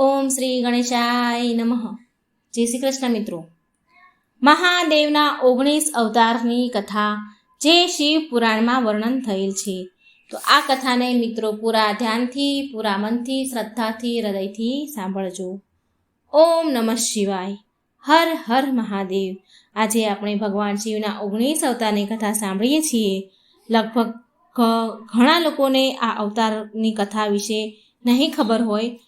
ઓમ શ્રી ગણેશાય નમઃ. જય શ્રી કૃષ્ણ મિત્રો. મહાદેવના ઓગણીસ અવતારની કથા જે શિવ પુરાણમાં વર્ણન થયેલ છે. તો આ કથાને મિત્રો પૂરા ધ્યાનથી, પૂરા મનથી, શ્રદ્ધાથી, હૃદયથી સાંભળજો. ઓમ નમઃ શિવાય. હર હર મહાદેવ. આજે આપણે ભગવાન શિવના ઓગણીસ અવતારની કથા સાંભળીએ છીએ. લગભગ ઘણા લોકોને આ અવતારની કથા વિશે નહીં ખબર હોય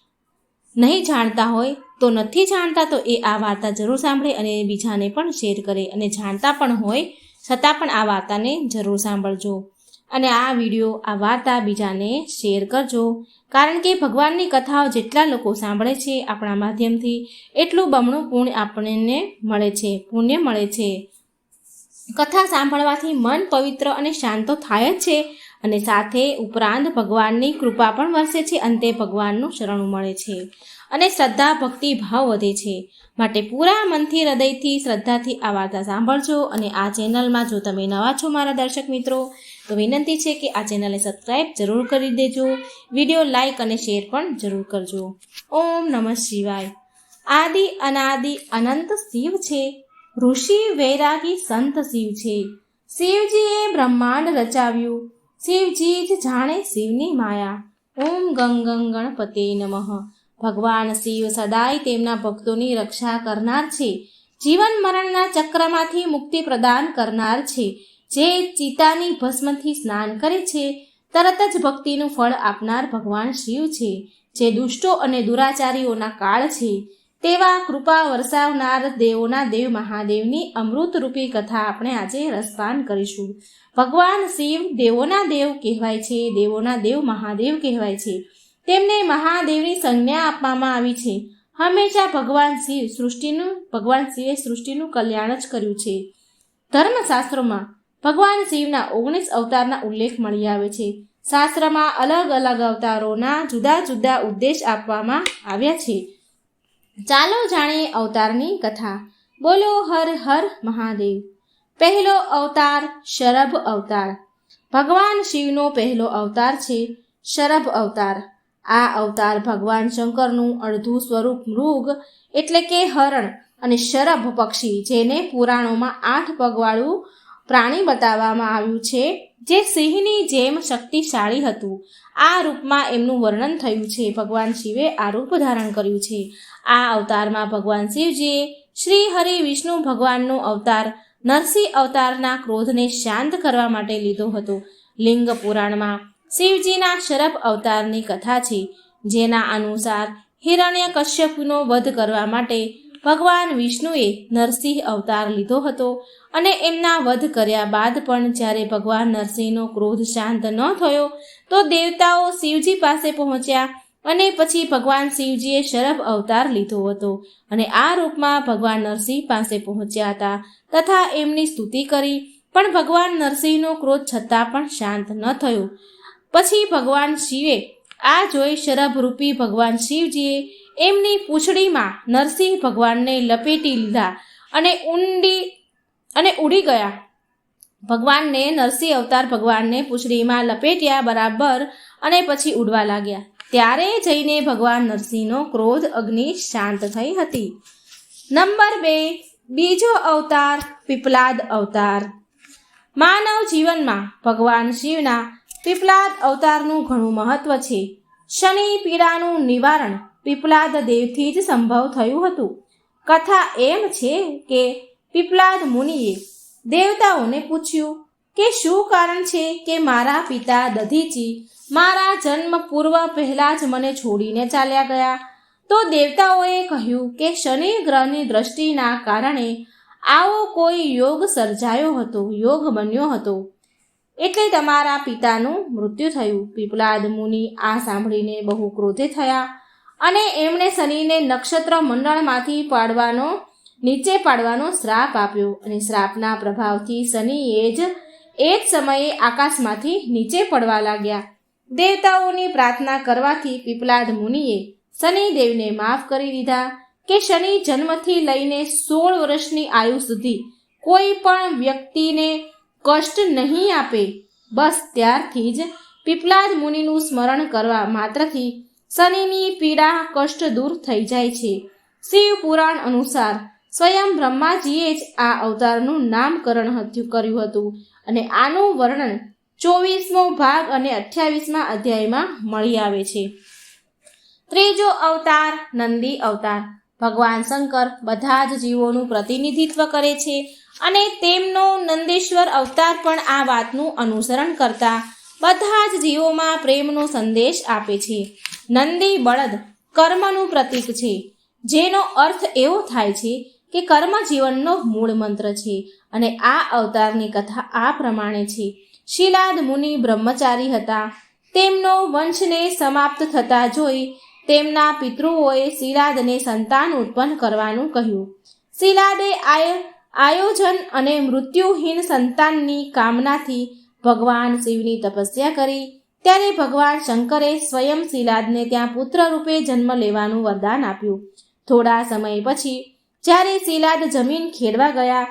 નહીં જાણતા હોય તો નથી જાણતા તો એ આ વાર્તા જરૂર સાંભળે અને બીજાને પણ શેર કરે. અને જાણતા પણ હોય છતાં પણ આ વાર્તાને જરૂર સાંભળજો. અને આ વીડિયો, આ વાર્તા બીજાને શેર કરજો. કારણ કે ભગવાનની કથાઓ જેટલા લોકો સાંભળે છે આપણા માધ્યમથી, એટલું બમણું પુણ્ય આપણને મળે છે, પુણ્ય મળે છે. કથા સાંભળવાથી મન પવિત્ર અને શાંત થાય જ છે. અને સાથે ઉપરાંત ભગવાનની કૃપા પણ વરસે છે, અંતે ભગવાનનું શરણું મળે છે. અને શ્રદ્ધા, ભક્તિ, ભાવ વધે છે. માટે પૂરા મનથી, હૃદયથી, શ્રદ્ધાથી આ વાર્તા સાંભળજો અને આ ચેનલમાં જો તમે નવા છો મારા દર્શક મિત્રો, તો વિનંતી છે કે આ ચેનલને સબસ્ક્રાઈબ જરૂર કરી દેજો, વીડિયો લાઇક અને શેર પણ જરૂર કરજો. ઓમ નમઃ શિવાય. આદિ અનાદિ અનંત શિવ છે. ઋષિ વૈરાગી સંત શિવ છે. શિવજીએ બ્રહ્માંડ રચાવ્યું. શિવજી જ જાણે શિવની માયા. ઓમ ગંગ ગંગ ગણપતે નમઃ. ભગવાન શિવ સદાય તેમના ભક્તોની રક્ષા કરનાર છે. જીવન મરણના ચક્રમાંથી મુક્તિ પ્રદાન કરનાર છે. જે ચિતાની ભસ્મથી સ્નાન કરે છે, તરત જ ભક્તિનું ફળ આપનાર ભગવાન શિવ છે. જે દુષ્ટો અને દુરાચારીઓના કાળ છે. તેવા કૃપા વરસાવનાર દેવોના દેવ મહાદેવની અમૃતરૂપી કથા આપણે આજે રસપાન કરીશું. ભગવાન શિવ દેવોના દેવ કહેવાય છે, દેવોના દેવ મહાદેવ કહેવાય છે. તેમને મહાદેવની સંજ્ઞા આપવામાં આવી છે. હંમેશા ભગવાન શિવ સૃષ્ટિનું, ભગવાન શિવે સૃષ્ટિનું કલ્યાણ જ કર્યું છે. ધર્મશાસ્ત્રોમાં ભગવાન શિવના ઓગણીસ અવતારના ઉલ્લેખ મળી આવે છે. શાસ્ત્રમાં અલગ અલગ અવતારોના જુદા જુદા ઉદ્દેશ આપવામાં આવ્યા છે. ચાલો જાણીએ અવતારની કથા. બોલો હર હર મહાદેવ. પહેલો અવતાર શરભ અવતાર. ભગવાન શિવનો પહેલો અવતાર છે શરભ અવતાર. આ અવતાર ભગવાન શંકરનું અડધું સ્વરૂપ મૃગ એટલે કે હરણ અને શરભ પક્ષી જેને પુરાણોમાં આઠ પગવાળું પ્રાણી બતાવવામાં આવ્યું છે, જે સિંહની જેમ શક્તિશાળી હતું. આ રૂપમાં એમનું વર્ણન થયું છે. ભગવાન શિવે આ રૂપ ધારણ કર્યું છે. આ અવતારમાં ભગવાન શિવજીએ શ્રી હરિ વિષ્ણુ ભગવાનનો અવતાર, નરસિંહ અવતારના ક્રોધને શાંત કરવા માટે લીધો હતો. લિંગ પુરાણમાં શિવજીના શરભ અવતારની કથા છે, જેના અનુસાર હિરણ્ય કશ્યપનો વધ કરવા માટે ભગવાન વિષ્ણુએ નરસિંહ અવતાર લીધો હતો અને એમના વધ કર્યા બાદ પણ જ્યારે ભગવાન નરસિંહનો ક્રોધ શાંત ન થયો, તો દેવતાઓ શિવજી પાસે પહોંચ્યા અને પછી ભગવાન શિવજીએ શરભ અવતાર લીધો હતો અને આ રૂપમાં ભગવાન નરસિંહ પાસે પહોંચ્યા હતા તથા એમની સ્તુતિ કરી, પણ ભગવાન નરસિંહનો ક્રોધ છતાં પણ શાંત ન થયો. પછી ભગવાન શિવે આ જોઈ શરભરૂપી ભગવાન શિવજીએ એમની પૂંછડીમાં નરસિંહ ભગવાનને લપેટી લીધા અને ઊંડી, અને ઉડી ગયા. ભગવાનને નરસિંહ અવતાર ભગવાનને પૂંછડીમાં લપેટ્યા બરાબર અને પછી ઉડવા લાગ્યા. ત્યારે જઈને ભગવાન નરસિંહનો ક્રોધ, અગ્નિ શાંત થઈ હતી. નંબર બે, બીજો અવતાર પીપલાદ અવતાર. માનવ જીવનમાં ભગવાન શિવના પીપલાદ અવતારનું ઘણું મહત્વ છે. શનિ પીડાનું નિવારણ પીપલાદ દેવથી જ સંભવ થયું હતું. કથા એમ છે કે પીપલાદ મુનિએ દેવતાઓને પૂછ્યું કે શું કારણ છે કે મારા પિતા દધીચી મારા જન્મ પૂર્વ પહેલાં જ મને છોડીને ચાલ્યા ગયા? તો દેવતાઓએ કહ્યું કે શનિ ગ્રહની દ્રષ્ટિના કારણે આવો કોઈ યોગ સર્જાયો હતો, યોગ બન્યો હતો. એટલે તમારા પિતાનું મૃત્યુ થયું. પીપલાદ મુનિ આ સાંભળીને બહુ ક્રોધે થયા અને એમણે શનિને નક્ષત્ર મંડળમાંથી પાડવાનો, નીચે પાડવાનો શ્રાપ આપ્યો અને શ્રાપના પ્રભાવથી શનિએ જ એ જ સમયે આકાશમાંથી નીચે પડવા લાગ્યા. દેવતાઓની પ્રાર્થના કરવાથી પીપલાદ મુનિએ શનિદેવને માફ કરી દીધા કે શનિ જન્મથી લઈને સોળ વર્ષની આયુ સુધી કોઈ પણ વ્યક્તિને કષ્ટ નહીં આપે. બસ ત્યારથી જ પીપલાદ મુનિનું સ્મરણ કરવા માત્રથી શનિની પીડા કષ્ટ દૂર થઈ જાય છે. શિવ પુરાણ અનુસાર સ્વયં બ્રહ્માજીએ જ આ અવતારનું નામકરણ કર્યું હતું અને આનું વર્ણન ચોવીસમો ભાગ અને અઠ્યાવીસમા અધ્યાયમાં મળી આવે છે. ત્રીજો અવતાર નંદી અવતાર. ભગવાન શંકર બધા જ જીવોનું પ્રતિનિધિત્વ કરે છે અને તેમનો નંદેશ્વર અવતાર પણ આ વાતનું અનુસરણ કરતા બધા જ જીવોમાં પ્રેમનો સંદેશ આપે છે. નંદી બળદ કર્મનું પ્રતીક છે. જેનો અર્થ એવો થાય છે કે કર્મ જીવનનો મૂળ મંત્ર છે અને આ અવતારની કથા આ પ્રમાણે છે. શિલાદ મુનિ બ્રહ્મચારી હતા. તેમનો વંશને સમાપ્ત થતા જોઈ તેમના પિતૃઓએ શિલાદને સંતાન ઉત્પન્ન કરવાનું કહ્યું. શિલાદે આય આયોજન અને મૃત્યુહીન સંતાનની કામનાથી ભગવાન શિવની તપસ્યા કરી. ત્યારે ભગવાન શંકરે સ્વયં શિલાદને ત્યાં પુત્ર રૂપે જન્મ લેવાનું વરદાન આપ્યું. થોડા સમય પછી, જ્યારે શિલાદ જમીન ખેડવા ગયા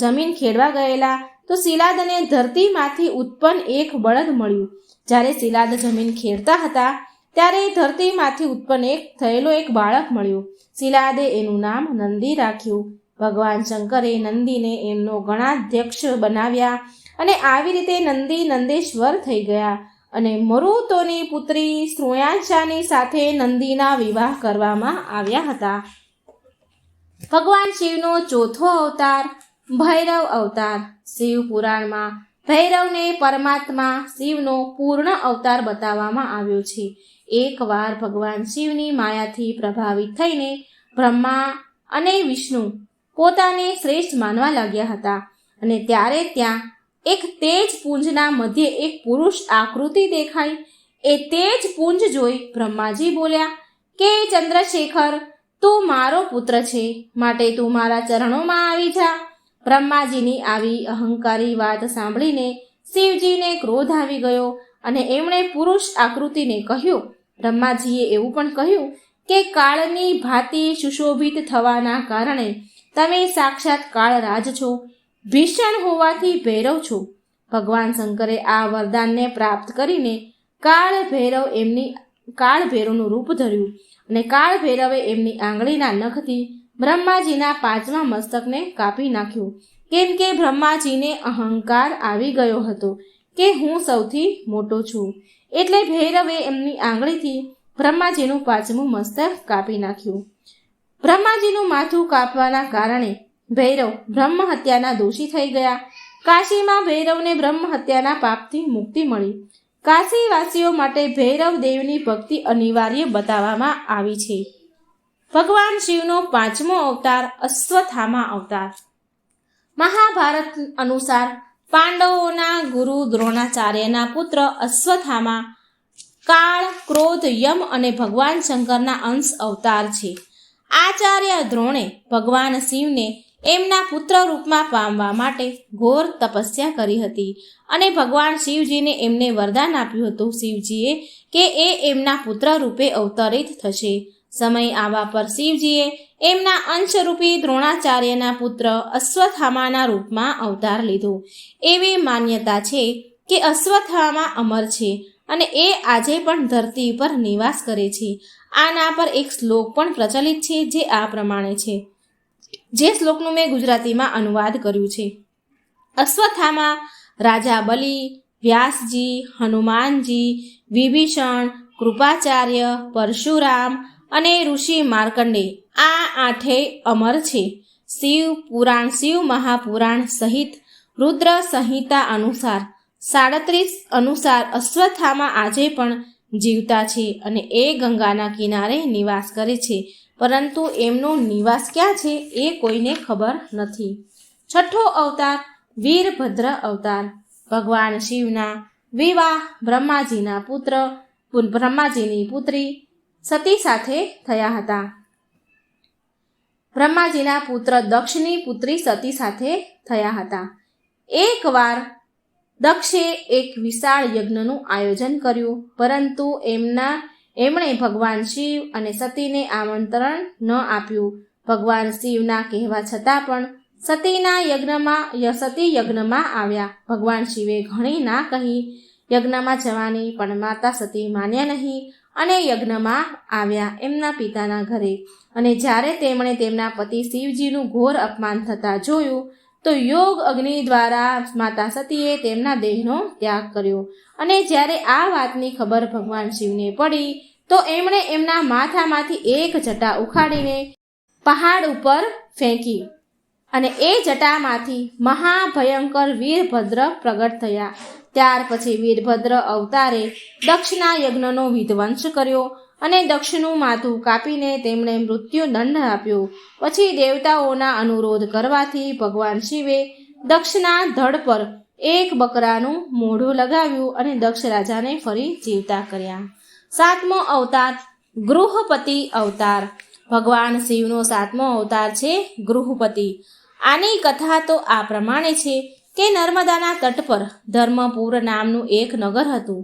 જમીન ખેડવા ગયેલા, તો શિલાદને ધરતીમાંથી ઉત્પન્ન એક બળદ મળ્યું. જ્યારે શિલાદ જમીન ખેડતા હતા, ત્યારે ધરતીમાંથી ઉત્પન્ન એક થયેલો એક બાળક મળ્યો. શિલાદે એનું નામ નંદી રાખ્યું. ભગવાન શંકરે નંદીને એમનો ગણાધ્યક્ષ બનાવ્યા અને આવી રીતે નંદી નંદેશ્વર થઈ ગયા અને મરુતોની પુત્રી શ્રુયાંશાની સાથે નંદીના વિવાહ કરવામાં આવ્યા હતા. ભગવાન શિવનો ચોથો અવતાર, ભૈરવ અવતાર. શિવ પુરાણમાં ભૈરવને પરમાત્મા શિવનો પૂર્ણ અવતાર બતાવવામાં આવ્યો છે. એકવાર ભગવાન શિવની માયાથી પ્રભાવિત થઈને બ્રહ્મા અને વિષ્ણુ પોતાને શ્રેષ્ઠ માનવા લાગ્યા હતા. અને ત્યારે ત્યાં એક તેજ પુંજના મધ્યે એક પુરુષ આકૃતિ દેખાઈ. એ તેજ પુંજ જોઈ બ્રહ્માજી બોલ્યા, કે ચંદ્રશેખર, તું મારો પુત્ર છે. માટે તું મારા ચરણોમાં આવી જા. બ્રહ્માજીની આવી અહંકારી વાત સાંભળીને શિવજીને ક્રોધ આવી ગયો અને એમણે પુરુષ આકૃતિને કહ્યું. બ્રહ્માજીએ એવું પણ કહ્યું કે કાળની ભાતિ સુશોભિત થવાના કારણે તમે સાક્ષાત કાળરાજ છો, ભીષણ હોવાથી ભૈરવ છો. ભગવાન શંકરે આ વરદાનને પ્રાપ્ત કરીને કાળ ભૈરવ એમની, કાળ ભૈરવનું રૂપ ધર્યું અને કાળ ભૈરવે એમની આંગળીના નખથી બ્રહ્માજીના પાંચમા મસ્તકને કાપી નાખ્યું. કેમ કે બ્રહ્માજીને અહંકાર આવી ગયો હતો કે હું સૌથી મોટો છું. એટલે ભૈરવે એમની આંગળીથી બ્રહ્માજીનું પાંચમું મસ્તક કાપી નાખ્યું. બ્રહ્માજીનું માથું કાપવાના કારણે ભૈરવ બ્રહ્મ હત્યાના દોષી થઈ ગયા. કાશીમાં ભૈરવને બ્રહ્મ હત્યાના પાપથી મુક્તિ મળી. કાશીવાસીઓ માટે ભૈરવ દેવની ભક્તિ અનિવાર્ય બતાવવામાં આવી છે. ભગવાન શિવનો પાંચમો અવતાર અશ્વથામા અવતાર. મહાભારત અનુસાર પાંડવોના ગુરુ દ્રોણાચાર્યના પુત્ર અશ્વથામા કાળ, ક્રોધ, યમ અને ભગવાન શંકરના અંશ અવતાર છે. આચાર્ય દ્રોણે ભગવાન શિવને એમના પુત્ર રૂપમાં પામવા માટે ઘોર તપસ્યા કરી હતી અને ભગવાન શિવજીને એમને વરદાન આપ્યું હતું શિવજીએ કે એ એમના પુત્ર રૂપે અવતરિત થશે. સમય આવવા પર શિવજીએ એમના અંશરૂપી દ્રોણાચાર્યના પુત્ર અશ્વથામાના રૂપમાં અવતાર લીધો. એવી માન્યતા છે કે અશ્વથામા અમર છે અને એ આજે પણ ધરતી પર નિવાસ કરે છે. આના પર એક શ્લોક પણ પ્રચલિત છે જે આ પ્રમાણે છે. જે શ્લોકનું મેં ગુજરાતીમાં અનુવાદ કર્યું છે. અશ્વથામાં, રાજા બલિ, વ્યાસજી, હનુમાનજી, વિભીષણ, કૃપાચાર્ય, પરશુરામ અને ઋષિ માર્કંડે આ આઠેય અમર છે. શિવ પુરાણ, શિવ મહાપુરાણ સહિત રુદ્ર સંહિતા અનુસાર સાડત્રીસ અનુસાર અશ્વત્થામા આજે પણ જીવતા છે અને એ ગંગાના કિનારે નિવાસ કરે છે. પરંતુ એમનો નિવાસ ક્યાં છે એ કોઈને ખબર નથી. છઠ્ઠો અવતાર, વીરભદ્ર અવતાર. ભગવાન શિવના વિવાહ બ્રહ્માજીના પુત્ર બ્રહ્માજીની પુત્રી સતી સાથે થયા હતા. બ્રહ્માજીના પુત્ર દક્ષની પુત્રી સતી સાથે થયા હતા. એકવાર દક્ષે એક વિશાળ યજ્ઞનું આયોજન કર્યું, પરંતુ એમના, એમણે ભગવાન શિવ અને સતીને આમંત્રણ ન આપ્યું. ભગવાન શિવના કહેવા છતાં પણ સતીના યજ્ઞમાં સતી યજ્ઞમાં આવ્યા. ભગવાન શિવે ઘણી ના કહી, યજ્ઞમાં જવાની પણ માતા સતી માન્યા નહીં અને યજ્ઞમાં આવ્યા એમના પિતાના ઘરે. અને જ્યારે તેમણે તેમના પતિ શિવજીનું ઘોર અપમાન થતાં જોયું તો યોગ અગ્નિ દ્વારા માતા સતીએ તેમના દેહનો ત્યાગ કર્યો. અને જ્યારે આ વાતની ખબર ભગવાન શિવને પડી, તો એમણે એમના માથામાંથી એક જટા ઉખાડીને પહાડ ઉપર ફેંકી અને એ જટામાંથી મહાભયંકર વીરભદ્ર પ્રગટ થયા. ત્યાર પછી વીરભદ્ર અવતારે દક્ષના યજ્ઞનો વિધ્વંસ કર્યો અને દક્ષનું માથું કાપીને તેમણે મૃત્યુ દંડ આપ્યો. પછી દેવતાઓના અનુરોધ કરવાથી ભગવાન શિવે દક્ષના ધડ પર એક બકરાનું મોઢું લગાવ્યું અને દક્ષ રાજાને ફરી જીવતા કર્યા. સાતમો અવતાર, ગૃહપતિ અવતાર. ભગવાન શિવનો સાતમો અવતાર છે ગૃહપતિ. આની કથા તો આ પ્રમાણે છે કે નર્મદાના તટ પર ધર્મપુર નામનું એક નગર હતું.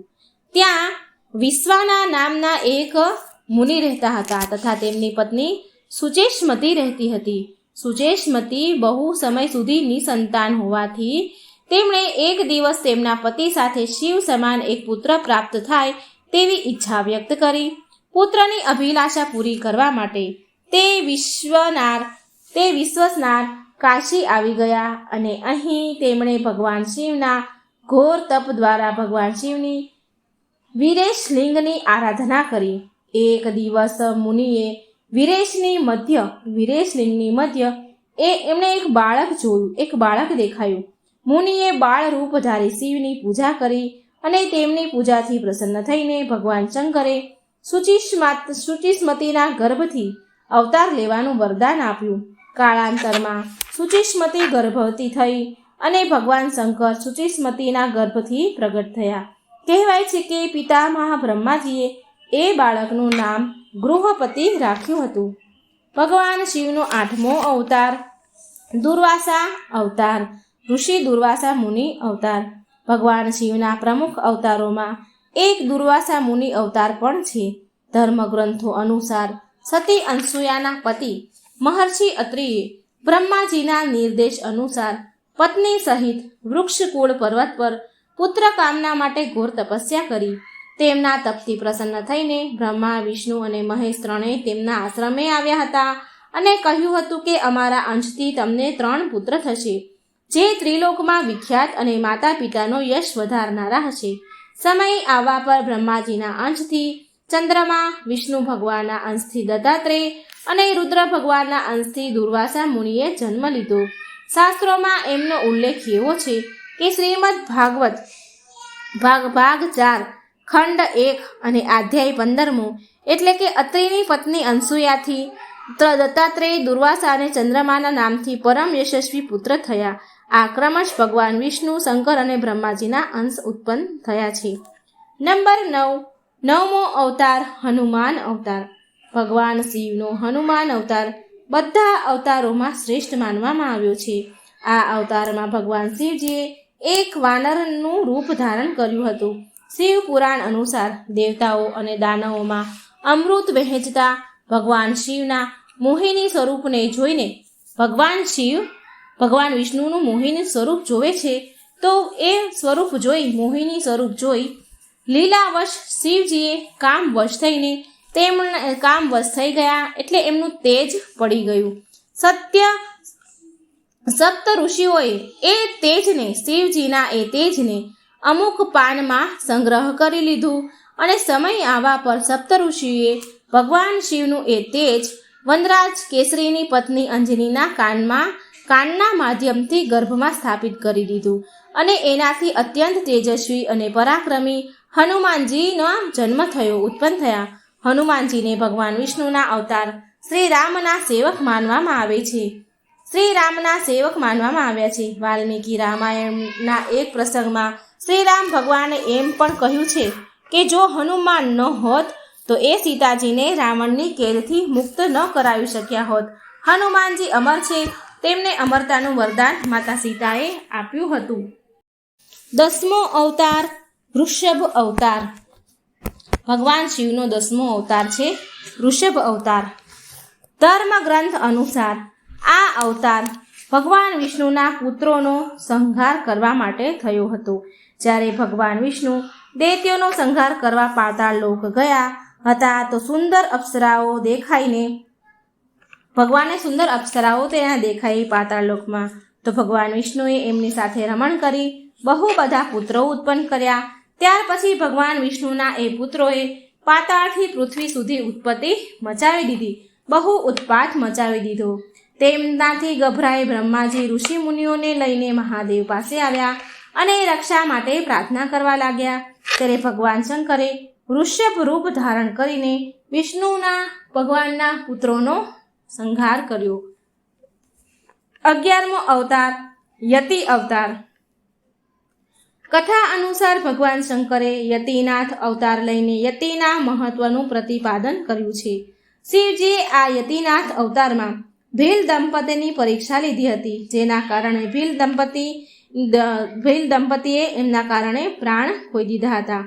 ત્યાં વિશ્વાના નામના એક મુનિ રહેતા હતા તથા તેમની પત્ની સુચેષ્મતી રહેતી હતી. સુચેષ્મતી બહુ સમય સુધી નિસંતાન હોવાથી તેમણે એક દિવસ તેમના પતિ સાથે શિવ સમાન એક પુત્ર પ્રાપ્ત થાય તેવી ઈચ્છા વ્યક્ત કરી. પુત્રની અભિલાષા પૂરી કરવા માટે તે વિશ્વનાર, તે વિશ્વસનાર કાશી આવી ગયા અને અહીં તેમણે ભગવાન શિવના ઘોર તપ દ્વારા ભગવાન શિવની વીરેશ લિંગની આરાધના કરી. એક દિવસ મુનિએ વિરેશની મધ્ય, વિરેશ લિંગની મધ્ય, એ એમણે એક બાળક જોયું, એક બાળક દેખાયું. મુનિએ બાળ રૂપ ધારી શિવની પૂજા કરી અને તેમની પૂજાથી પ્રસન્ન થઈને ભગવાન શંકરે સુચિસ્મતીના ગર્ભથી અવતાર લેવાનું વરદાન આપ્યું. કાળાંતરમાં સુચિસ્મતી ગર્ભવતી થઈ અને ભગવાન શંકર સુચિસ્મતીના ગર્ભથી પ્રગટ થયા. કહેવાય છે કે પિતામહ બ્રહ્માજીએ એ બાળકનું નામ ગૃહપતિ રાખ્યું હતું. ભગવાન શિવનો આઠમો અવતાર, દુર્વાસા અવતાર, ઋષિ દુર્વાસા મુનિ અવતાર. ભગવાન શિવના પ્રમુખ અવતારોમાં એક દુર્વાસા મુનિ અવતાર પણ છે. ધર્મગ્રંથો અનુસાર સતી અનસુયાના પતિ મહર્ષિ અત્રિએ બ્રહ્માજીના નિર્દેશ અનુસાર પત્ની સહિત વૃક્ષકુળ પર્વત પર પુત્ર કામના માટે ઘોર તપસ્યા કરી. તેમના તપથી પ્રસન્ન થઈને બ્રહ્મા, વિષ્ણુ અને મહેશ ત્રણેય તેમના આશ્રમે આવ્યા હતા અને કહ્યું હતું કે અમારા અંશથી તમને ત્રણ પુત્ર થશે, જે ત્રિલોકમાં વિખ્યાત અને માતા પિતાનો યશ વધારનારા હશે. સમય આવવા પર બ્રહ્માજીના અંશથી ચંદ્રમા, વિષ્ણુ ભગવાનના અંશથી દત્તાત્રેય અને રુદ્ર ભગવાનના અંશથી દુર્વાસા મુનિએ જન્મ લીધો. શાસ્ત્રોમાં એમનો ઉલ્લેખ એવો છે કે શ્રીમદ ભાગવત ભાગ ભાગ ચાર, ખંડ એક અને અધ્યાય પંદરમું, એટલે કે અત્રિની પત્ની અંસુયાથી દત્તાત્રેય દુર્વાસા અને ચંદ્રમાના નામથી પરમ યશસ્વી પુત્ર થયા. આ ક્રમશ ભગવાન વિષ્ણુ, શંકર અને બ્રહ્માજીના અંશ ઉત્પન્ન થયા છે. નંબર નવ, નવમો અવતાર, હનુમાન અવતાર. ભગવાન શિવનો હનુમાન અવતાર બધા અવતારોમાં શ્રેષ્ઠ માનવામાં આવ્યો છે. આ અવતારમાં ભગવાન શિવજીએ એક વાનરનું રૂપ ધારણ કર્યું હતું. શિવ પુરાણ અનુસાર દેવતાઓ અને દાનવોમાં અમૃત વહેંચતા ભગવાન શિવના મોહિની સ્વરૂપને જોઈને ભગવાન શિવ, ભગવાન વિષ્ણુનું મોહિની સ્વરૂપ જોવે છે, તો એ સ્વરૂપ જોઈ મોહિની સ્વરૂપ જોઈ લીલાવશ શિવજીએ કામવશ થઈને તેમણે કામવશ થઈ ગયા એટલે એમનું તેજ પડી ગયું. સત્ય સપ્ત ઋષિઓએ એ તેજને, શિવજીના એ તેજને અમુક પાનમાં સંગ્રહ કરી લીધું અને સમય આવવા પર સપ્ત ઋષિએ ભગવાન શિવનું એ તેજ વનરાજ કેસરીની પત્ની અંજનીના કાનમાં, કાનના માધ્યમથી ગર્ભમાં સ્થાપિત કરી દીધું અને એનાથી અત્યંત તેજસ્વી અને પરાક્રમી હનુમાનજીનો જન્મ થયો, ઉત્પન્ન થયા. હનુમાનજીને ભગવાન વિષ્ણુના અવતાર શ્રી રામના સેવક માનવામાં આવે છે. શ્રી રામના સેવક માનવામાં આવ્યા છે. વાલ્મીકી રામાયણના એક પ્રસંગમાં શ્રી રામ ભગવાને એમ પણ કહ્યું છે કે જો હનુમાન ન હોત, તો એ સીતાજીને રાવણની કેદથી મુક્ત ન કરાવી શક્યા હોત. હનુમાનજી અમર છે. તેમને અમરતાનું વરદાન માતા સીતાએ આપ્યું હતું. દસમો અવતાર વૃષભ અવતાર. ભગવાન શિવનો દસમો અવતાર છે વૃષભ અવતાર. ધર્મ ગ્રંથ અનુસાર આ અવતાર ભગવાન વિષ્ણુના પુત્રોનો સંહાર કરવા માટે થયો હતો. જ્યારે ભગવાન વિષ્ણુ દૈત્યોનો સંહાર કરવા પાતાળ લોક ગયા હતા, તો સુંદર અપ્સરાઓ દેખાઈને, ભગવાને સુંદર અપ્સરાઓ તેના દેખાઈ પાતાળ લોકમાં. તો ભગવાન વિષ્ણુએ એમની સાથે રમણ કરી બહુ બધા પુત્રો ઉત્પન્ન કર્યા. ત્યાર પછી ભગવાન વિષ્ણુના એ પુત્રોએ પાતાળથી પૃથ્વી સુધી ઉત્પત્તિ મચાવી દીધી. બહુ ઉત્પાત મચાવી દીધો. તેમનાથી ગભરાઈ બ્રહ્માજી ઋષિ મુનિઓને લઈને મહાદેવ પાસે આવ્યા અને રક્ષા માટે પ્રાર્થના કરવા લાગ્યા. ત્યારે ભગવાન શંકરે વૃષભ રૂપ ધારણ કરીને વિષ્ણુના ભગવાનના પુત્રોનો સંહાર કર્યો. અગિયારમો અવતાર, યતિ અવતાર. કથા અનુસાર ભગવાન શંકરે યતિનાથ અવતાર લઈને યતિના મહત્વનું પ્રતિપાદન કર્યું છે. શિવજીએ આ યતિનાથ અવતારમાં ભીલ દંપતીની પરીક્ષા લીધી હતી, જેના કારણે ભીલ દંપતી ભીલ દંપતીએ એમના કારણે પ્રાણ ખોઈ દીધા હતા.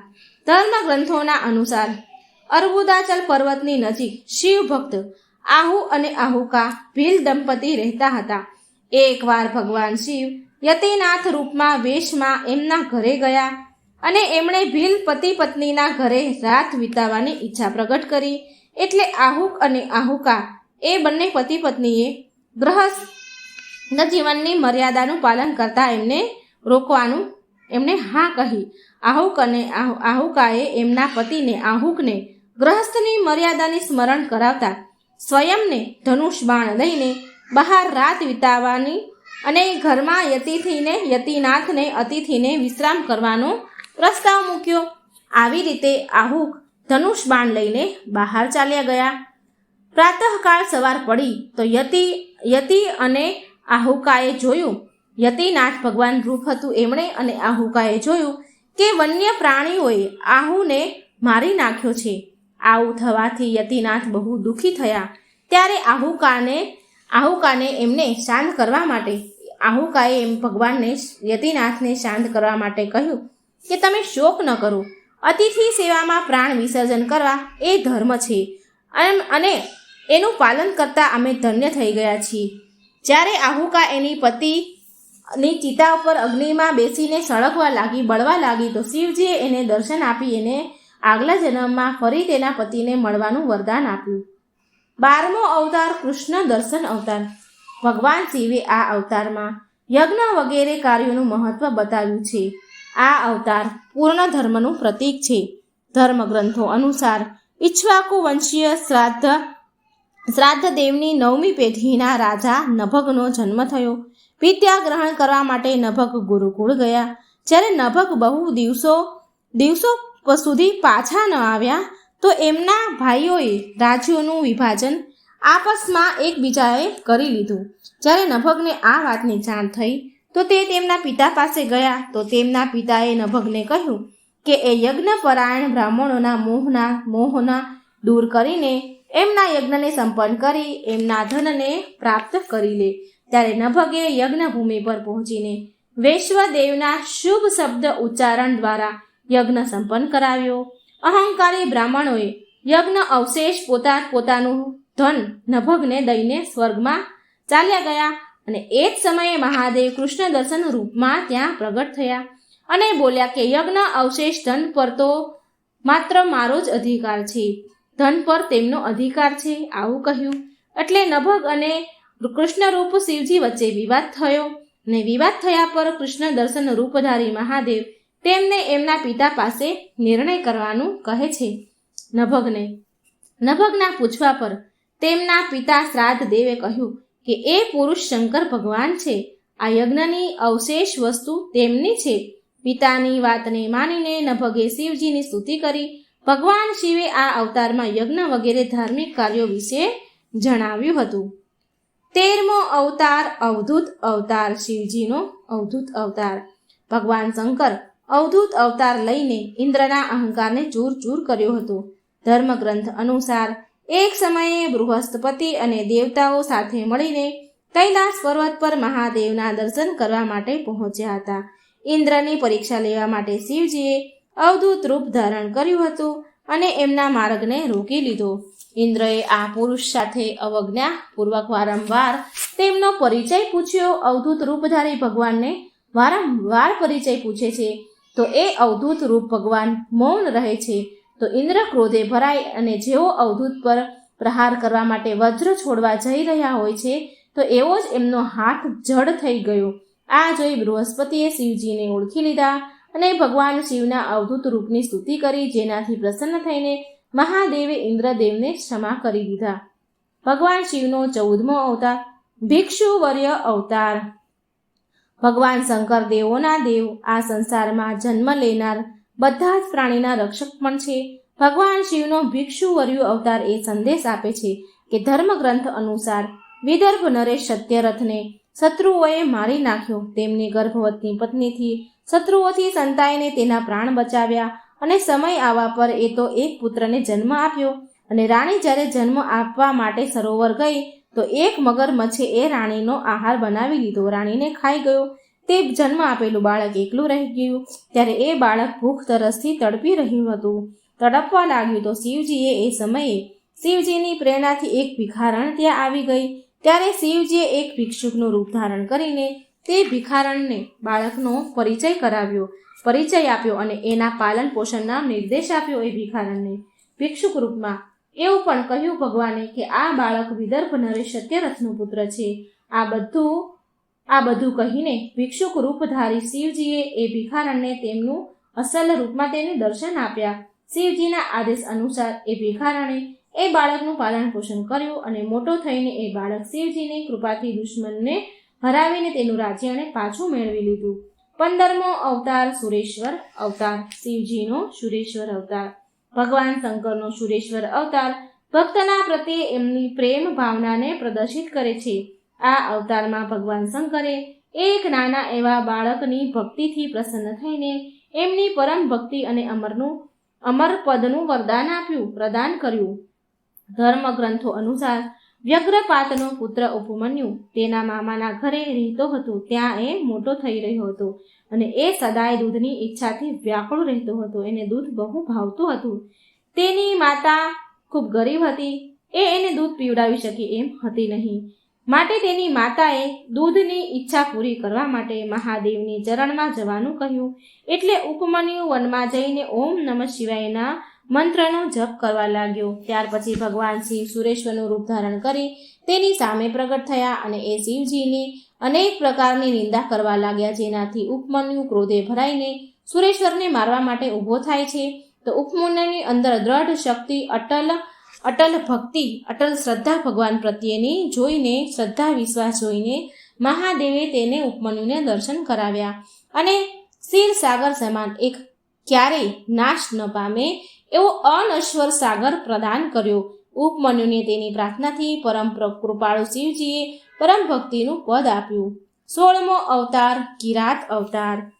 ધર્મ ગ્રંથોના અનુસાર, અર્બુદાચલ પર્વતની નજીક શિવ ભક્ત આહુ અને આહુકા ભીલ દંપતી રહેતા હતા. એકવાર ભગવાન શિવ યતિનાથ રૂપમાં વેશમાં એમના ઘરે ગયા અને એમણે ભીલ પતિ પત્નીના ઘરે રાત વિતાવવાની ઈચ્છા પ્રગટ કરી, એટલે આહુક અને આહુકા એ બંને પતિ પત્નીએ ગ્રહસ્થ જીવનની મર્યાદાનું પાલન કરતા એમને રોકવાનું એમણે હા કહી. આહુક અને આહુ- આહુકાએ એમના પતિને આહુકને ગ્રહસ્થની મર્યાદાની સ્મરણ કરાવતા સ્વયંને ધનુષ બાણ લઈને બહાર રાત વિતાવવાની અને ઘરમાં યતિથીને, યતિનાથને અતિથિને વિશ્રામ કરવાનો પ્રસ્તાવ મૂક્યો. આવી રીતે આહુક ધનુષ બાણ લઈને બહાર ચાલ્યા ગયા. પ્રાતઃકાળ સવાર પડી તો યતિ યતિ અને આહુકાએ જોયું. યતિનાથ ભગવાન રૂપ હતું એમણે અને આહુકાએ જોયું કે વન્ય પ્રાણીઓએ આહુને મારી નાખ્યો છે. આવું થવાથી યતિનાથ બહુ દુઃખી થયા. ત્યારે આહુકાને આહુકાને એમને શાંત કરવા માટે, આહુકાએ એમ ભગવાનને, યતિનાથને શાંત કરવા માટે કહ્યું કે તમે શોક ન કરો. અતિથિ સેવામાં પ્રાણ વિસર્જન કરવા એ ધર્મ છે. અને એનું પાલન કરતાં અમે ધન્ય થઈ ગયા છીએ. જ્યારે આહુકા એની પતિની ચિતા ઉપર અગ્નિમાં બેસીને સળગવા લાગી, બળવા લાગી, તો શિવજીએ એને દર્શન આપી, એને આગલા જન્મમાં ફરી તેના પતિને મળવાનું વરદાન આપ્યું. બારમો અવતાર કૃષ્ણ દર્શન અવતાર. ભગવાન શિવે આ અવતારમાં યજ્ઞ વગેરે કાર્યોનું મહત્વ બતાવ્યું છે. આ અવતાર પૂર્ણ ધર્મનું પ્રતીક છે. ધર્મ ગ્રંથો અનુસાર ઇચ્છવાકુ વંશીય શ્રાદ્ધ શ્રાદ્ધ દેવની નવમી પેઢીના રાજા નભગનો જન્મ થયો. વિદ્યા ગ્રહણ કરવા માટે નભગ ગુરુકુળ ગયા. જ્યારે નભગ બહુ દિવસો દિવસો સુધી પાછા ન આવ્યા, તો એમના ભાઈઓએ રાજ્યોનું વિભાજન આપસમાં એકબીજાએ કરી લીધું. જ્યારે નભગને આ વાતની જાણ થઈ, તો તે તેમના પિતા પાસે ગયા. તો તેમના પિતાએ નભગને કહ્યું કે, એ યજ્ઞપરાયણ બ્રાહ્મણોના મોહના મોહના દૂર કરીને એમના યજ્ઞને સંપન્ન કરી, એમના ધનને પ્રાપ્ત કરી લે. ત્યારે નભગે યજ્ઞભૂમિ પર પહોંચીને વૈશ્વદેવના શુભ શબ્દ ઉચ્ચારણ દ્વારા યજ્ઞ સંપન્ન કરાવ્યો. અહંકારી બ્રાહ્મણોએ યજ્ઞ અવશેષ પોતા પોતાનું ધન નભગને દઈને સ્વર્ગમાં ચાલ્યા ગયા અને એ જ સમયે મહાદેવ કૃષ્ણ દર્શન રૂપમાં ત્યાં પ્રગટ થયા અને બોલ્યા કે યજ્ઞ અવશેષ ધન પર તો માત્ર મારો જ અધિકાર છે. ધન પર તેમનો અધિકાર છે, આવું કહ્યું. એટલે નભગ અને કૃષ્ણ રૂપ શિવજી વચ્ચે વિવાદ થયો ને વિવાદ થયા પર કૃષ્ણ દર્શન રૂપધારી મહાદેવ તેમને એમના પિતા પાસે નિર્ણય કરવાનું કહે છે. નભગને, નભગના પૂછવા પર તેમના પિતા શ્રાદ્ધ દેવે કહ્યું કે, એ પુરુષ શંકર ભગવાન છે. આ યજ્ઞની અવશેષ વસ્તુ તેમની છે. પિતાની વાતને માનીને નભગે શિવજીની સ્તુતિ કરી ભગવાન શિવે આ અવતારમાં યજ્ઞ વગેરે ધાર્મિક કાર્યો વિશે જણાવ્યું હતું. તેરમો અવતાર અવધૂત અવતાર, શિવજીનો અવધૂત અવતાર. ભગવાન શંકર અવધૂત અવતાર લઈને ઇન્દ્રના અહંકારને ચૂર ચૂર કર્યો હતો. ધર્મગ્રંથ અનુસાર એક સમયે બૃહસ્પતિ અને દેવતાઓ સાથે મળીને કૈલાસ પર્વત પર મહાદેવના દર્શન કરવા માટે પહોંચ્યા હતા. ઇન્દ્રની પરીક્ષા લેવા માટે શિવજીએ અવધૂત રૂપ ધારણ કર્યું હતું અને એમના માર્ગને રોકી લીધો. ઇન્દ્રએ આ પુરુષ સાથે અવજ્ઞા પૂર્વક વારંવાર તેમનો પરિચય પૂછ્યો. અવધૂત રૂપધારી ભગવાનને વારંવાર પરિચય પૂછે છે. તો એ અવધૂત રૂપ ભગવાન મૌન રહે છે. તો ઇન્દ્ર ક્રોધે ભરાય અને જેઓ અવધૂત પર પ્રહાર કરવા માટે વજ્ર છોડવા જઈ રહ્યા હોય છે, તો એવો જ એમનો હાથ જડ થઈ ગયો. આ જોઈ બૃહસ્પતિએ શિવજીને ઓળખી લીધા. અને ભગવાન શિવના અવધૂત રૂપની સ્તુતિ કરી, જેનાથી પ્રસન્ન થઈને મહાદેવે ઇન્દ્રદેવને ક્ષમા કરી દીધા. ભગવાન શિવનો ચૌદમો અવતાર, ભિક્ષુવર્ય અવતાર. ભગવાન શંકર દેવોના દેવ આ સંસારમાં જન્મ લેનાર બધા જ પ્રાણીના રક્ષક પણ છે. ભગવાન શિવનો ભિક્ષુવર્યુ અવતાર એ સંદેશ આપે છે કે ધર્મગ્રંથ અનુસાર વિદર્ભ નરેશ સત્યરથને શત્રુઓએ મારી નાખ્યો. તેમની ગર્ભવતી પત્નીથી શત્રુઓથી સંતાઈને તેના પ્રાણ બચાવ્યા અને સમય આવવા પર એ તો એક પુત્રને જન્મ આપ્યો અને રાણી જ્યારે જન્મ આપવા માટે સરોવર ગઈ, તો એક મગરમચ્છે એ રાણીનો આહાર બનાવી લીધો. રાણીને ખાઈ ગયો. તે જન્મ આપેલું બાળક એકલું રહી ગયું. ત્યારે એ બાળક ભૂખ તરસથી તડપી રહ્યું હતું. તડપવા લાગ્યું તો શિવજીએ એ સમયે શિવજીની પ્રેરણાથી એક ભિખારણ ત્યાં આવી ગઈ. ત્યારે શિવજીએ એક ભિક્ષુકનું રૂપ ધારણ કરીને તે ભિખારણને બાળકનો પરિચય કરાવ્યો, પરિચય આપ્યો અને એના પાલન પોષણના નિર્દેશ આપ્યો એ ભિખારણને. ભિક્ષુક રૂપમાં એવું પણ કહ્યું ભગવાને કે આ બાળક વિદર્ભ નરેશ સત્યરથનો પુત્ર છે. આ બધું આ બધું કહીને ભિક્ષુક રૂપધારી શિવજીએ એ ભિખારણને તેમનું અસલ રૂપમાં તેને દર્શન આપ્યા. શિવજીના આદેશ અનુસાર એ ભિખારણે એ બાળકનું પાલન પોષણ કર્યું અને મોટો થઈને એ બાળક શિવજીની કૃપાથી દુશ્મનને હરાવીને તેનું રાજ્ય અને પાછું મેળવી લીધું. પંદરમો અવતાર સુરેશ્વર અવતાર, શિવજીનો સુરેશ્વર અવતાર. ભગવાન શંકરનો સુરેશ્વર અવતાર ભક્તના પ્રત્યે એમની પ્રેમ ભાવનાને પ્રદર્શિત કરે છે. આ અવતારમાં ભગવાન શંકરે એક નાના એવા બાળકની ભક્તિથી પ્રસન્ન થઈને એમની પરમ ભક્તિ અને અમરનું અમર પદનું વરદાન આપ્યું, પ્રદાન કર્યું. ધર્મ ગ્રંથો અનુસાર વ્યગ્રપાતનો પુત્ર ઉપમન્યુ તેના મામાના ઘરે રહેતો હતો. ત્યાં એ મોટો થઈ રહ્યો હતો અને એ સદાય દૂધની ઈચ્છાથી વ્યાકુળ રહેતો હતો. એને દૂધ બહુ ભાવતું હતું. તેની માતા ખૂબ ગરીબ હતી. એ એને દૂધ પીવડાવી શકે એમ હતી નહીં. માટે તેની માતાએ દૂધની ઈચ્છા પૂરી કરવા માટે મહાદેવની ચરણમાં જવાનું કહ્યું. એટલે ઉપમન્યુ વનમાં જઈને ઓમ નમઃ શિવાયના મંત્રનો જપ કરવા લાગ્યો. ત્યાર પછી ભગવાન શિવ સુરેશ્વરનું રૂપ ધારણ કરી તેની સામે પ્રગટ થયા અને એ શિવજીની અનેક પ્રકારની નિંદા કરવા લાગ્યા, જેનાથી ઉપમન્યુ ક્રોધે ભરાઈને સુરેશ્વરને મારવા માટે ઊભો થાય છે. તો ઉપમન્યુની અંદર દ્રઢ શક્તિ, અટલ અટલ ભક્તિ, અટલ શ્રદ્ધા ભગવાન પ્રત્યેની જોઈને, શ્રદ્ધા, વિશ્વાસ જોઈને મહાદેવે તેને ઉપમન્યુને દર્શન કરાવ્યા. અને શિર સાગર સમાન એક ક્યારેય નાશ ન પામે એવો અનશ્વર સાગર પ્રદાન કર્યો. ઉપમન્યુને તેની પ્રાર્થનાથી પરમ પ્ર- કૃપાળુ શિવજીએ પરમ ભક્તિનું પદ આપ્યું. સોળમો અવતાર, કિરાત અવતાર.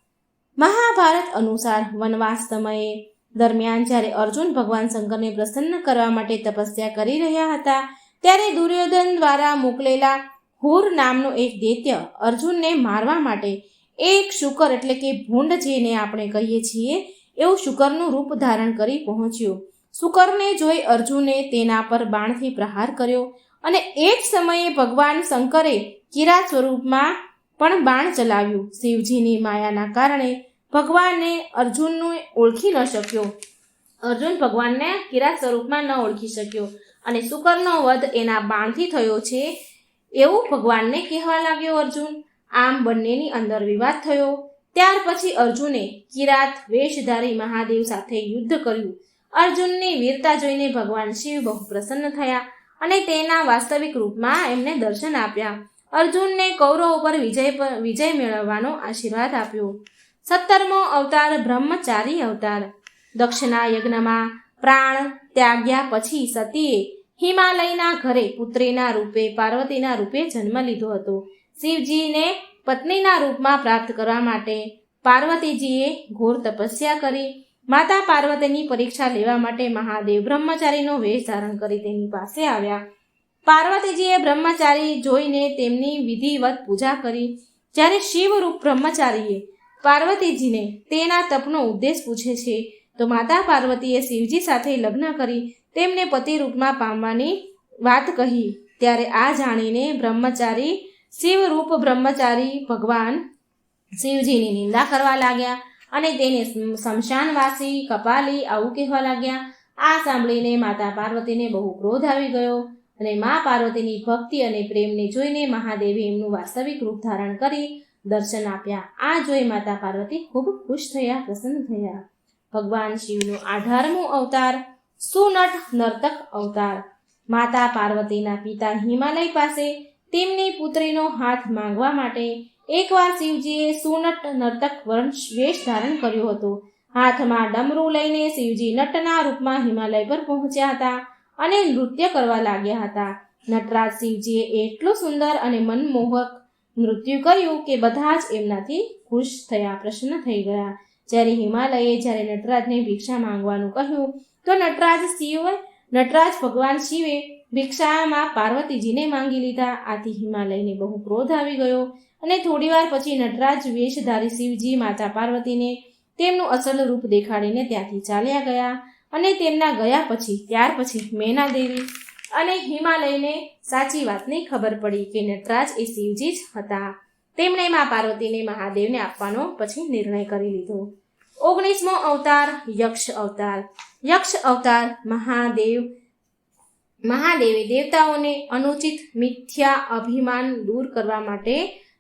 મહાભારત અનુસાર વનવાસ સમયે, દરમિયાન જ્યારે અર્જુન ભગવાન શંકરને પ્રસન્ન કરવા માટે તપસ્યા કરી રહ્યા હતા, ત્યારે દુર્યોધન દ્વારા મોકલેલા હુર નામનો એક દૈત્ય અર્જુનને મારવા માટે એક શુકર એટલે કે ભૂંડ જેને આપણે કહીએ છીએ એવું શુકરનું રૂપ ધારણ કરી પહોંચ્યું. શુકરને જોઈ અર્જુને તેના પર બાણથી પ્રહાર કર્યો અને એ જ સમયે ભગવાન શંકરે કિરા સ્વરૂપમાં પણ બાણ ચલાવ્યું. શિવજીની માયાના કારણે ભગવાનને અર્જુનને ઓળખી ન શક્યો. અર્જુન ભગવાનને કિરા સ્વરૂપમાં ન ઓળખી શક્યો અને શુકરનો વધ એના બાણથી થયો છે એવું ભગવાનને કહેવા લાગ્યો અર્જુન. આમ બંનેની અંદર વિવાદ થયો. ત્યાર પછી અર્જુને કિરાત વેશધારી મહાદેવ સાથે યુદ્ધ કર્યું. અર્જુનની વીરતા જોઈને ભગવાન શિવ બહુ પ્રસન્ન થયા અને તેના વાસ્તવિક રૂપમાં એમને દર્શન આપ્યા. અર્જુનને કૌરવ ઉપર વિજય પર વિજય મેળવવાનો આશીર્વાદ આપ્યો. સત્તરમો અવતાર બ્રહ્મચારી અવતાર. દક્ષિણા યજ્ઞમાં પ્રાણ ત્યાગ્યા પછી સતીએ હિમાલયના ઘરે પુત્રીના રૂપે પાર્વતીના રૂપે જન્મ લીધો હતો. શિવજીને પત્નીના રૂપમાં પ્રાપ્ત કરવા માટે પાર્વતીજીએ ઘોર તપસ્યા કરી. માતા પાર્વતીની પરીક્ષા લેવા માટે મહાદેવ બ્રહ્મચારીનો વેશ ધારણ કરી તેની પાસે આવ્યા. પાર્વતીજીએ બ્રહ્મચારી જોઈને તેમની વિધિવત પૂજા કરી. જ્યારે શિવરૂપ બ્રહ્મચારીએ પાર્વતીજીને તેના તપનો ઉદ્દેશ પૂછે છે, તો માતા પાર્વતીએ શિવજી સાથે લગ્ન કરી તેમને પતિ રૂપમાં પામવાની વાત કહી. ત્યારે આ જાણીને બ્રહ્મચારી શિવરૂપ બ્રહ્મચારી ભગવાન શિવજીની નિંદા કરવા લાગ્યા અને તેને શમશાનવાસી, કપાલી આવું કહેવા લાગ્યા. આ સાંભળીને માતા પાર્વતીને બહુ ક્રોધ આવી ગયો અને મા પાર્વતીની ભક્તિ અને પ્રેમને જોઈને મહાદેવે એમનું વાસ્તવિક રૂપ ધારણ કરી દર્શન આપ્યા. આ જોઈ માતા પાર્વતી ખૂબ ખુશ થયા, પ્રસન્ન થયા. ભગવાન શિવનો આધારમું અવતાર, સુનટ નર્તક અવતાર. માતા પાર્વતીના પિતા હિમાલય પાસે તેમની પુત્રીનો હાથ માંગવા માટે એકવાર શિવજીએ સુનટ નર્તક વંશ વેશ ધારણ કર્યો હતો. હાથમાં ડમરું લઈને શિવજી નટના રૂપમાં હિમાલય પર પહોંચ્યા હતા અને નૃત્ય કરવા લાગ્યા હતા. નટરાજ શિવજીએ એટલું સુંદર અને મનમોહક નૃત્ય કર્યું કે બધા જ એમનાથી ખુશ થયા, પ્રસન્ન થઈ ગયા. જ્યારે હિમાલયે જ્યારે નટરાજને ભિક્ષા માંગવાનું કહ્યું, તો નટરાજ શિવ નટરાજ ભગવાન શિવે ભિક્ષામાં પાર્વતીજીને માંગી લીધા. આથી હિમાલયને બહુ ક્રોધ આવી ગયો અને થોડીવાર પછી નટરાજ વેશધારી શિવજી માતા પાર્વતીને તેમનું અસલ રૂપ દેખાડીને ત્યાંથી ચાલ્યા ગયા અને તેમના ગયા પછી, ત્યાર પછી મેના દેવી અને હિમાલયને સાચી વાતની ખબર પડી કે નટરાજ એ શિવજી જ હતા. તેમણે મા પાર્વતીને મહાદેવને આપવાનો પછી નિર્ણય કરી લીધો. ઓગણીસમો અવતાર, યક્ષ અવતાર. યક્ષ અવતાર મહાદેવ મહાદેવે દેવતાઓને અનુચિત મિથ્યા અભિમાન દૂર કરવા માટે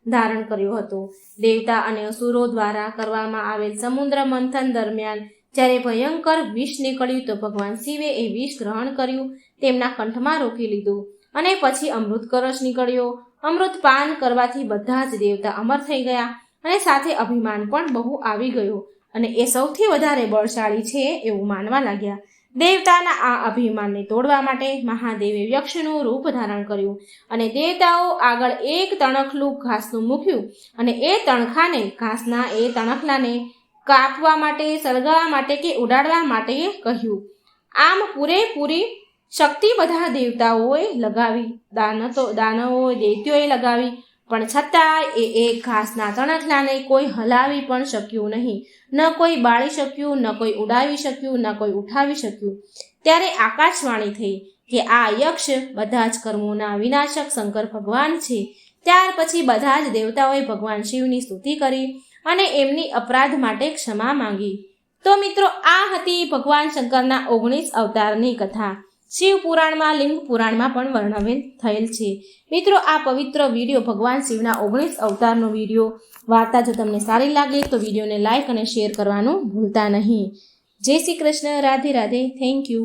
ધારણ કર્યો હતો. દેવતા અને અસુરો દ્વારા કરવામાં આવેલ સમુદ્ર મંથન દરમિયાન જ્યારે ભયંકર વિષ નીકળ્યું તો ભગવાન શિવે એ વિષ ગ્રહણ કર્યું, તેમના કંઠમાં રોકી લીધું અને પછી અમૃત કરશ નીકળ્યો. અમૃત પાન કરવાથી બધા જ દેવતા અમર થઈ ગયા અને સાથે અભિમાન પણ બહુ આવી ગયું અને એ સૌથી વધારે બળશાળી છે એવું માનવા લાગ્યા. દેવતાના આ અભિમાનને તોડવા માટે મહાદેવે યક્ષનું રૂપ ધારણ કર્યું અને દેવતાઓ આગળ એક તણખલું ઘાસનું મૂક્યું અને એ તણખાને ઘાસના એ તણખલાને કાપવા માટે, સળગાવવા માટે કે ઉડાડવા માટે કહ્યું. આમ પૂરેપૂરી શક્તિ બધા દેવતાઓએ લગાવી, દાનતો, દાનવોએ દૈત્યોએ લગાવી પણ છતાં એ એક ઘાસના તણખલાને કોઈ હલાવી પણ શક્યું નહીં. ન કોઈ બાળી શક્યું, ન કોઈ ઉડાવી શક્યું, ન કોઈ ઉઠાવી શક્યું. ત્યારે આકાશવાણી થઈ કે આ યક્ષ બધા જ કર્મોના વિનાશક શંકર ભગવાન છે. ત્યાર પછી બધા જ દેવતાઓએ ભગવાન શિવની સ્તુતિ કરી અને એમની અપરાધ માટે ક્ષમા માંગી. તો મિત્રો, આ હતી ભગવાન શંકરના ઓગણીસ અવતારની કથા. શિવ પુરાણમાં, લિંગ પુરાણમાં પણ વર્ણવેલ થયેલ છે. મિત્રો, આ પવિત્ર વીડિયો ભગવાન શિવના ઓગણીસ અવતારનો વીડિયો. વાર્તા જો તમને સારી લાગે, તો વિડીયોને લાઇક અને શેર કરવાનું ભૂલતા નહીં. જય શ્રી કૃષ્ણ, રાધે રાધે, થેન્ક યુ.